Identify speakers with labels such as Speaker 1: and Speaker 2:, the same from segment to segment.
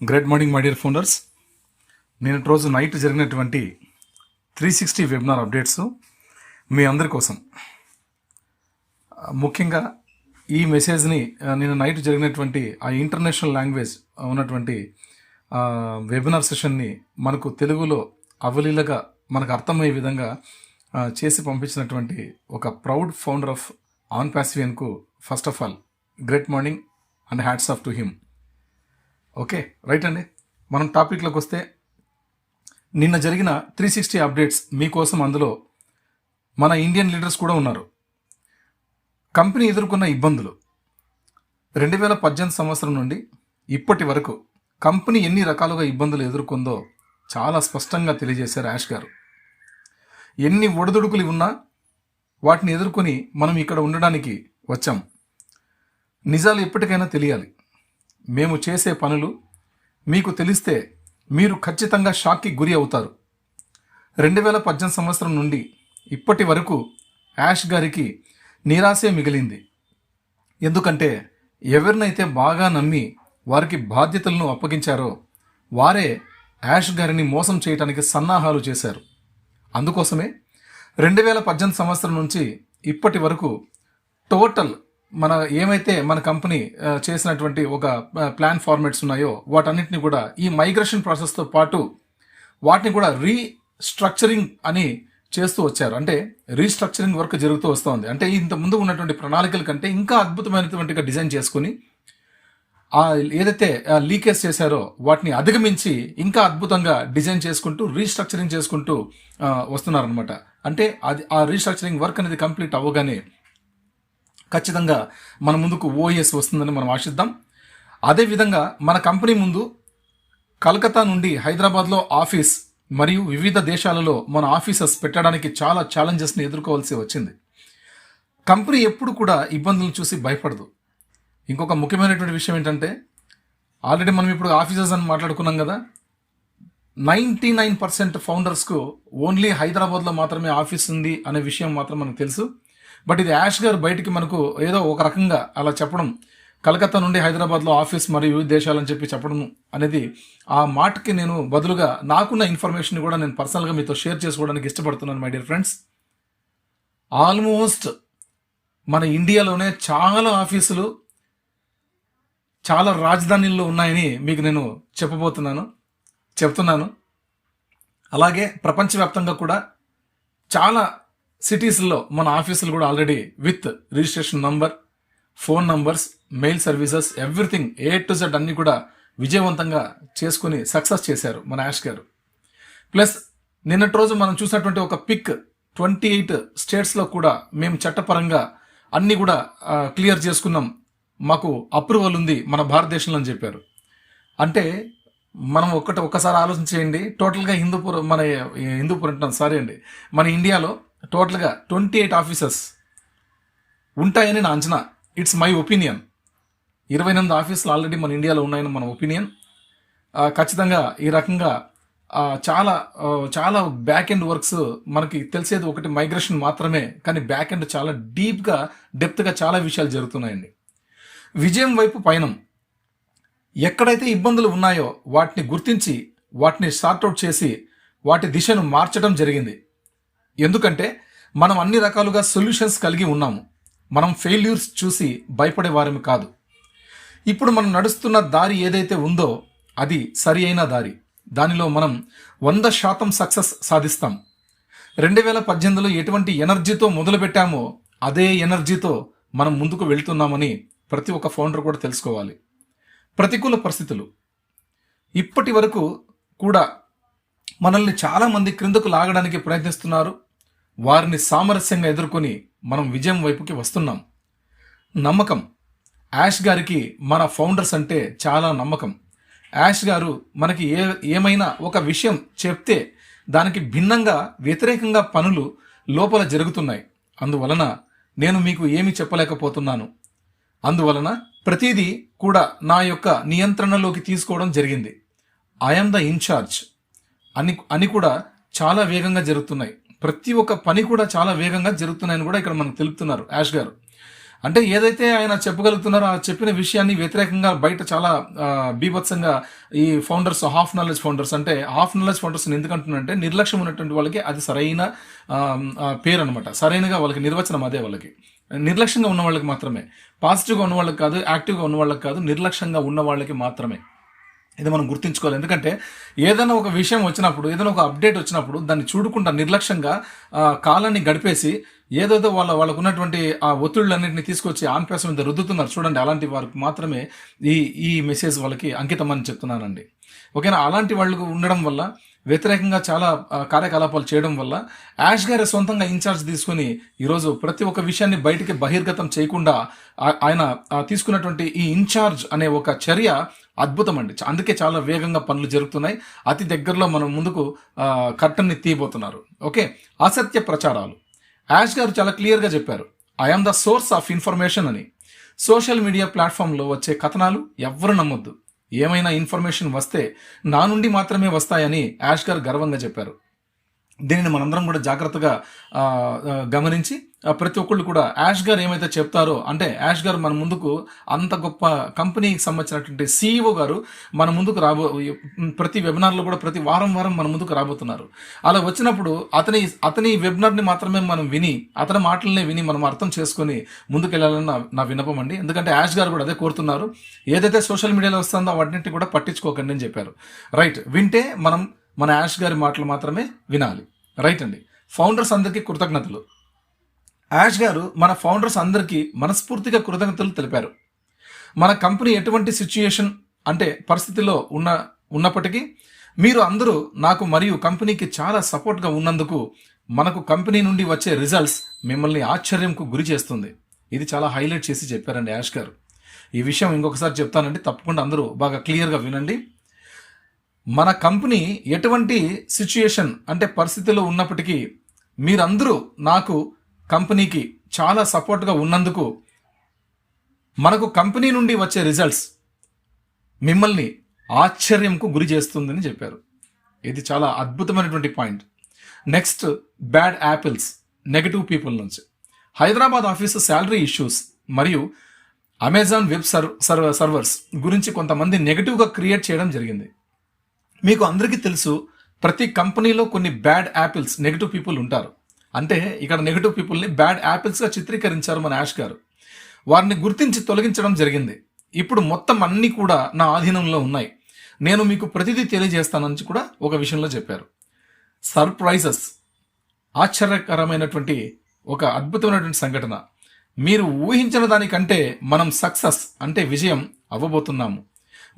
Speaker 1: Great morning my dear founders నేను రోజు night జరిగినటువంటి త్రీ సిక్స్టీ వెబినార్ అప్డేట్స్ మీ అందరి కోసం. ముఖ్యంగా ఈ మెసేజ్ని నేను నైట్ జరిగినటువంటి ఆ ఇంటర్నేషనల్ లాంగ్వేజ్ ఉన్నటువంటి వెబినార్ సెషన్ని మనకు తెలుగులో అవలీలగా మనకు అర్థమయ్యే విధంగా చేసి పంపించినటువంటి ఒక proud founder of on పాసివియన్కు first of all great morning and hats off to him okay right అండి. మనం టాపిక్లోకి వస్తే నిన్న జరిగిన త్రీ సిక్స్టీ అప్డేట్స్ మీకోసం అందులో మన ఇండియన్ లీడర్స్ కూడా ఉన్నారు. కంపెనీ ఎదుర్కొన్న ఇబ్బందులు. రెండు వేల పద్దెనిమిది సంవత్సరం నుండి ఇప్పటి వరకు కంపెనీ ఎన్ని రకాలుగా ఇబ్బందులు ఎదుర్కొందో చాలా స్పష్టంగా తెలియజేశారు యాష్ గారు. ఎన్ని ఒడిదుడుకులు ఉన్నా వాటిని ఎదుర్కొని మనం ఇక్కడ ఉండడానికి వచ్చాం. నిజాలు ఎప్పటికైనా తెలియాలి. మేము చేసే పనులు మీకు తెలిస్తే మీరు ఖచ్చితంగా షాక్కి గురి అవుతారు. రెండు వేల పద్దెనిమిది సంవత్సరం నుండి ఇప్పటి వరకు యాష్ గారికి నిరాశే మిగిలింది. ఎందుకంటే ఎవరినైతే బాగా నమ్మి వారికి బాధ్యతలను అప్పగించారో వారే యాష్ గారిని మోసం చేయటానికి సన్నాహాలు చేశారు. అందుకోసమే రెండు వేల పద్దెనిమిది సంవత్సరం నుంచి ఇప్పటి వరకు టోటల్ మన ఏమైతే మన కంపెనీ చేసినటువంటి ఒక ప్లాన్ ఫార్మాట్స్ ఉన్నాయో వాటన్నిటిని కూడా ఈ మైగ్రేషన్ ప్రాసెస్తో పాటు వాటిని కూడా రీస్ట్రక్చరింగ్ అని చేస్తూ వచ్చారు. అంటే రీస్ట్రక్చరింగ్ వర్క్ జరుగుతూ వస్తుంది. అంటే ఇంత ముందు ఉన్నటువంటి ప్రణాళికల కంటే ఇంకా అద్భుతమైనటువంటిగా డిజైన్ చేసుకుని ఆ ఏదైతే లీకేజ్ చేశారో వాటిని అధిగమించి ఇంకా అద్భుతంగా డిజైన్ చేసుకుంటూ రీస్ట్రక్చరింగ్ చేసుకుంటూ వస్తున్నారనమాట అంటే అది ఆ రీస్ట్రక్చరింగ్ వర్క్ అనేది కంప్లీట్ అవ్వగానే ఖచ్చితంగా మన ముందుకు ఓఎస్ వస్తుందని మనం ఆశిద్దాం. అదేవిధంగా మన కంపెనీ ముందు కలకత్తా నుండి హైదరాబాద్లో ఆఫీస్ మరియు వివిధ దేశాలలో మన ఆఫీసర్స్ పెట్టడానికి చాలా ఛాలెంజెస్ని ఎదుర్కోవాల్సి వచ్చింది. కంపెనీ ఎప్పుడు కూడా ఇబ్బందులను చూసి భయపడదు. ఇంకొక ముఖ్యమైనటువంటి విషయం ఏంటంటే ఆల్రెడీ మనం ఇప్పుడు ఆఫీసర్స్ అని మాట్లాడుకున్నాం కదా నైంటీ నైన్ పర్సెంట్ ఫౌండర్స్కు ఓన్లీ హైదరాబాద్లో మాత్రమే ఆఫీస్ ఉంది అనే విషయం మాత్రం మనకు తెలుసు. బట్ ఇది యాష్ గారు బయటికి మనకు ఏదో ఒక రకంగా అలా చెప్పడం కలకత్తా నుండి హైదరాబాద్లో ఆఫీస్ మరియు వివిధ దేశాలని చెప్పి చెప్పడం అనేది ఆ మాటకి నేను బదులుగా నాకున్న ఇన్ఫర్మేషన్ కూడా నేను పర్సనల్గా మీతో షేర్ చేసుకోవడానికి ఇష్టపడుతున్నాను మై డియర్ ఫ్రెండ్స్. ఆల్మోస్ట్ మన ఇండియాలోనే చాలా ఆఫీసులు చాలా రాజధానుల్లో ఉన్నాయని మీకు నేను చెప్పబోతున్నాను చెప్తున్నాను. అలాగే ప్రపంచవ్యాప్తంగా కూడా చాలా సిటీస్లో మన ఆఫీసులు కూడా already with registration number phone numbers mail services everything A to Z అన్ని కూడా విజయవంతంగా చేసుకుని సక్సెస్ చేశారు మన యాష్ గారు. ప్లస్ నిన్నటి రోజు మనం చూసినటువంటి ఒక పిక్ ట్వంటీ ఎయిట్ స్టేట్స్లో కూడా మేము చట్టపరంగా అన్ని కూడా క్లియర్ చేసుకున్నాం. మాకు అప్రూవల్ ఉంది మన భారతదేశంలో అని చెప్పారు. అంటే మనం ఒక్కటి ఒక్కసారి ఆలోచన చేయండి. టోటల్గా హిందూపూర్ మన హిందూపూర్ అంటున్నాం సారీ అండి. మన ఇండియాలో టోటల్గా ట్వంటీ ఎయిట్ ఆఫీసెస్ ఉంటాయని నా అంచనా. ఇట్స్ మై ఒపీనియన్ ఇరవై ఎనిమిది ఆఫీసులు ఆల్రెడీ మన ఇండియాలో ఉన్నాయని మన ఒపీనియన్ ఖచ్చితంగా ఈ రకంగా చాలా చాలా బ్యాక్ ఎండ్ వర్క్స్ మనకి తెలిసేది ఒకటి మైగ్రేషన్ మాత్రమే కానీ బ్యాక్ ఎండ్ చాలా డీప్గా డెప్త్గా చాలా విషయాలు జరుగుతున్నాయండి. విజయం వైపు పయనం. ఎక్కడైతే ఇబ్బందులు ఉన్నాయో వాటిని గుర్తించి వాటిని సార్ట్అవుట్ చేసి వాటి దిశను మార్చడం జరిగింది. ఎందుకంటే మనం అన్ని రకాలుగా సొల్యూషన్స్ కలిగి ఉన్నాము. మనం ఫెయిల్యూర్స్ చూసి భయపడే వారమి కాదు. ఇప్పుడు మనం నడుస్తున్న దారి ఏదైతే ఉందో అది సరి అయిన దారి. దానిలో మనం వంద శాతం సక్సెస్ సాధిస్తాం. రెండు వేల పద్దెనిమిదిలో ఎటువంటి ఎనర్జీతో మొదలుపెట్టామో అదే ఎనర్జీతో మనం ముందుకు వెళ్తున్నామని ప్రతి ఒక్క ఫౌండర్ కూడా తెలుసుకోవాలి. ప్రతికూల పరిస్థితులు. ఇప్పటి వరకు కూడా మనల్ని చాలామంది క్రిందకు లాగడానికి ప్రయత్నిస్తున్నారు. వారిని సామరస్యంగా ఎదుర్కొని మనం విజయం వైపుకి వస్తున్నాం. నమ్మకం. యాష్ గారికి మన ఫౌండర్స్ అంటే చాలా నమ్మకం. యాష్ గారు మనకి ఏ ఏమైనా ఒక విషయం చెప్తే దానికి భిన్నంగా వ్యతిరేకంగా పనులు లోపల జరుగుతున్నాయి. అందువలన నేను మీకు ఏమి చెప్పలేకపోతున్నాను. అందువలన ప్రతిదీ కూడా నా యొక్క నియంత్రణలోకి తీసుకోవడం జరిగింది. ఐఎమ్ ద ఇన్ఛార్జ్ అని అని కూడా చాలా వేగంగా జరుగుతున్నాయి. ప్రతి ఒక్క పని కూడా చాలా వేగంగా జరుగుతున్నాయని కూడా ఇక్కడ మనకు తెలుపుతున్నారు యాష్ గారు. అంటే ఏదైతే ఆయన చెప్పగలుగుతున్నారో ఆ చెప్పిన విషయాన్ని వ్యతిరేకంగా బయట చాలా బీభత్సంగా ఈ ఫౌండర్స్ హాఫ్ నాలెడ్జ్ ఫౌండర్స్ అంటే హాఫ్ నాలెడ్జ్ ఫౌండర్స్ ఎందుకంటున్నారంటే నిర్లక్ష్యం ఉన్నటువంటి వాళ్ళకి అది సరైన పేరు అనమాట సరైనగా వాళ్ళకి నిర్వచనం అదే వాళ్ళకి. నిర్లక్ష్యంగా ఉన్న వాళ్ళకి మాత్రమే. పాజిటివ్గా ఉన్న వాళ్ళకి కాదు యాక్టివ్గా ఉన్న వాళ్ళకి కాదు నిర్లక్ష్యంగా ఉన్న వాళ్ళకి మాత్రమే. ఇది మనం గుర్తుంచుకోవాలి. ఎందుకంటే ఏదైనా ఒక విషయం వచ్చినప్పుడు ఏదైనా ఒక అప్డేట్ వచ్చినప్పుడు దాన్ని చూడకుండా నిర్లక్ష్యంగా కాలాన్ని గడిపేసి ఏదేదో వాళ్ళ వాళ్ళకు ఉన్నటువంటి ఆ ఒత్తిళ్ళన్నింటినీ తీసుకొచ్చి ఆన్పేసం మీద రుద్దుతున్నారు. చూడండి అలాంటి వారికి మాత్రమే ఈ ఈ మెసేజ్ వాళ్ళకి అంకితం అని చెప్తున్నానండి. ఓకేనా? అలాంటి వాళ్ళకు ఉండడం వల్ల వ్యతిరేకంగా చాలా కార్యకలాపాలు చేయడం వల్ల యాష్ గారి సొంతంగా ఇన్ఛార్జ్ తీసుకుని ఈరోజు ప్రతి ఒక్క విషయాన్ని బయటికి బహిర్గతం చేయకుండా ఆ- ఆయన తీసుకున్నటువంటి ఈ ఇన్ఛార్జ్ అనే ఒక చర్య అద్భుతం అండి అందుకే చాలా వేగంగా పనులు జరుగుతున్నాయి. అతి దగ్గరలో మనం ముందుకు కర్టన్ని తీయబోతున్నారు. ఓకే? అసత్య ప్రచారాలు. యాష్ గారు చాలా క్లియర్గా చెప్పారు. I'm the source of information అని. సోషల్ మీడియా ప్లాట్ఫామ్లో వచ్చే కథనాలు ఎవ్వరు నమ్మొద్దు. ఏమైనా ఇన్ఫర్మేషన్ వస్తే నా నుండి మాత్రమే వస్తాయని యాష్ గర్వంగా చెప్పారు. దీనిని మనందరం కూడా జాగ్రత్తగా గమనించి ప్రతి ఒక్కళ్ళు కూడా యాష్ గారు ఏమైతే చెప్తారో అంటే యాష్ గారు మన ముందుకు అంత గొప్ప కంపెనీకి సంబంధించినటువంటి సీఈఓ గారు మన ముందుకు రాబో ప్రతి వెబినార్లో కూడా ప్రతి వారం వారం మన ముందుకు రాబోతున్నారు. అలా వచ్చినప్పుడు అతని అతని వెబినార్ని మాత్రమే మనం విని అతని మాటలనే విని మనం అర్థం చేసుకొని ముందుకెళ్ళాలని నా నా విన్నపం అండి. ఎందుకంటే యాష్ గారు కూడా అదే కోరుతున్నారు. ఏదైతే సోషల్ మీడియాలో వస్తుందో వాటిని కూడా పట్టించుకోకండి అని చెప్పారు. రైట్. వింటే మనం మన యాష్ గారి మాటలు మాత్రమే వినాలి. రైట్ అండి. ఫౌండర్స్ అందరికీ కృతజ్ఞతలు. యాష్ గారు మన ఫౌండర్స్ అందరికీ మనస్ఫూర్తిగా కృతజ్ఞతలు తెలిపారు. మన కంపెనీ ఎటువంటి సిచ్యుయేషన్ అంటే పరిస్థితిలో ఉన్న ఉన్నప్పటికీ మీరు అందరూ నాకు మరియు కంపెనీకి చాలా సపోర్ట్గా ఉన్నందుకు మనకు కంపెనీ నుండి వచ్చే రిజల్ట్స్ మిమ్మల్ని ఆశ్చర్యంకు గురి చేస్తుంది. ఇది చాలా హైలైట్ చేసి చెప్పారండి యాష్ గారు. ఈ విషయం ఇంకొకసారి చెప్తానండి. తప్పకుండా అందరూ బాగా క్లియర్గా వినండి. మన కంపెనీ ఎటువంటి సిచ్యుయేషన్ అంటే పరిస్థితిలో ఉన్నప్పటికీ మీరందరూ నాకు కంపెనీకి చాలా సపోర్ట్గా ఉన్నందుకు మనకు కంపెనీ నుండి వచ్చే రిజల్ట్స్ మిమ్మల్ని ఆశ్చర్యంకు గురి చేస్తుందని చెప్పారు. ఇది చాలా అద్భుతమైనటువంటి point. Next bad apples negative people నుంచి. హైదరాబాద్ ఆఫీసు శాలరీ ఇష్యూస్ మరియు అమెజాన్ వెబ్ సర్వ్ సర్వ సర్వర్స్ గురించి కొంతమంది నెగిటివ్గా క్రియేట్ చేయడం జరిగింది. మీకు అందరికీ తెలుసు ప్రతి కంపెనీలో కొన్ని బ్యాడ్ యాపిల్స్ నెగిటివ్ పీపుల్ ఉంటారు. అంటే ఇక్కడ నెగిటివ్ పీపుల్ని బ్యాడ్ యాపిల్స్గా చిత్రీకరించారు మన యాష్ గారు. వారిని గుర్తించి తొలగించడం జరిగింది. ఇప్పుడు మొత్తం అన్నీ కూడా నా ఆధీనంలో ఉన్నాయి. నేను మీకు ప్రతిదీ తెలియజేస్తానని కూడా ఒక విషయంలో చెప్పారు. సర్ప్రైజెస్ ఆశ్చర్యకరమైనటువంటి ఒక అద్భుతమైనటువంటి సంఘటన. మీరు ఊహించిన దానికంటే మనం సక్సెస్ అంటే విజయం అవ్వబోతున్నాము.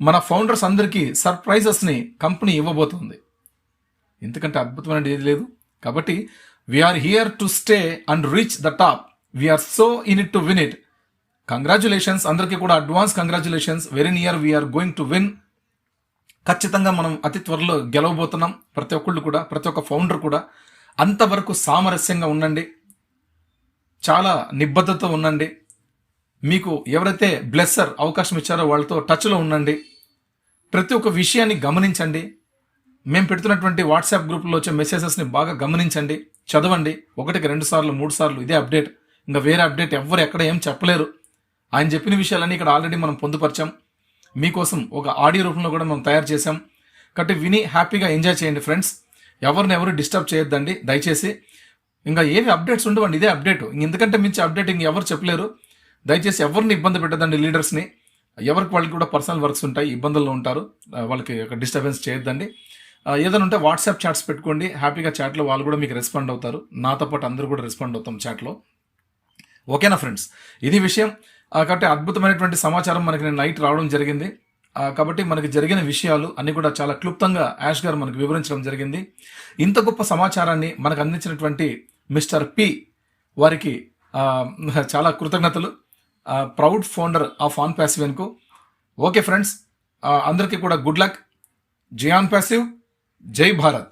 Speaker 1: మన ఫౌండర్స్ అందరికీ సర్ప్రైజెస్ని కంపెనీ ఇవ్వబోతుంది. ఎందుకంటే అద్భుతమైనది ఏది లేదు. కాబట్టి we're here to stay and reach the top we're so in it to win it congratulations అందరికీ కూడా advance congratulations very near we're going to win ఖచ్చితంగా మనం అతి త్వరలో గెలవబోతున్నాం. ప్రతి ఒక్కళ్ళు కూడా ప్రతి ఒక్క ఫౌండర్ కూడా అంతవరకు సామరస్యంగా ఉండండి. చాలా నిబద్ధతతో ఉండండి. మీకు ఎవరైతే బ్లెస్సర్ అవకాశం ఇచ్చారో వాళ్ళతో టచ్లో ఉండండి. ప్రతి ఒక్క విషయాన్ని గమనించండి. మేము పెడుతున్నటువంటి వాట్సాప్ గ్రూప్లో వచ్చే మెసేజెస్ని బాగా గమనించండి. చదవండి. ఒకటికి రెండు సార్లు మూడు సార్లు ఇదే అప్డేట్. ఇంకా వేరే అప్డేట్ ఎవ్వరు ఎక్కడ ఏం చెప్పలేరు. ఆయన చెప్పిన విషయాలన్నీ ఇక్కడ ఆల్రెడీ మనం పొందుపరిచాం. మీకోసం ఒక ఆడియో రూపంలో కూడా మనం తయారు చేసాం కాబట్టి విని హ్యాపీగా ఎంజాయ్ చేయండి ఫ్రెండ్స్. ఎవరిని ఎవరు డిస్టర్బ్ చేయొద్దండి. దయచేసి ఇంకా ఏవి అప్డేట్స్ ఉండవండి. ఇదే అప్డేట్. ఎందుకంటే మించి అప్డేట్ ఇంక ఎవరు చెప్పలేరు. దయచేసి ఎవరిని ఇబ్బంది పెట్టదండి లీడర్స్ని. ఎవరికి వాళ్ళకి కూడా పర్సనల్ వర్క్స్ ఉంటాయి ఇబ్బందుల్లో ఉంటారు. వాళ్ళకి ఒక డిస్టర్బెన్స్ చేయొద్దండి. ఏదైనా ఉంటే వాట్సాప్ చాట్స్ పెట్టుకోండి. హ్యాపీగా చాట్లో వాళ్ళు కూడా మీకు రెస్పాండ్ అవుతారు. నాతో పాటు అందరూ కూడా రెస్పాండ్ అవుతాం చాట్లో. ఓకేనా ఫ్రెండ్స్? ఇది విషయం. కాబట్టి అద్భుతమైనటువంటి సమాచారం మనకి నేను నైట్ రావడం జరిగింది. కాబట్టి మనకి జరిగిన విషయాలు అన్ని కూడా చాలా క్లుప్తంగా యాష్ గారు మనకు వివరించడం జరిగింది. ఇంత గొప్ప సమాచారాన్ని మనకు అందించినటువంటి మిస్టర్ పి వారికి చాలా కృతజ్ఞతలు. ప్రౌడ్ ఫౌండర్ ఆఫ్ ఆన్ ప్యాసివెన్కు ఓకే ఫ్రెండ్స్ అందరికీ కూడా గుడ్ లక్ జై ఆన్ ప్యాసివ్ జై భారత్.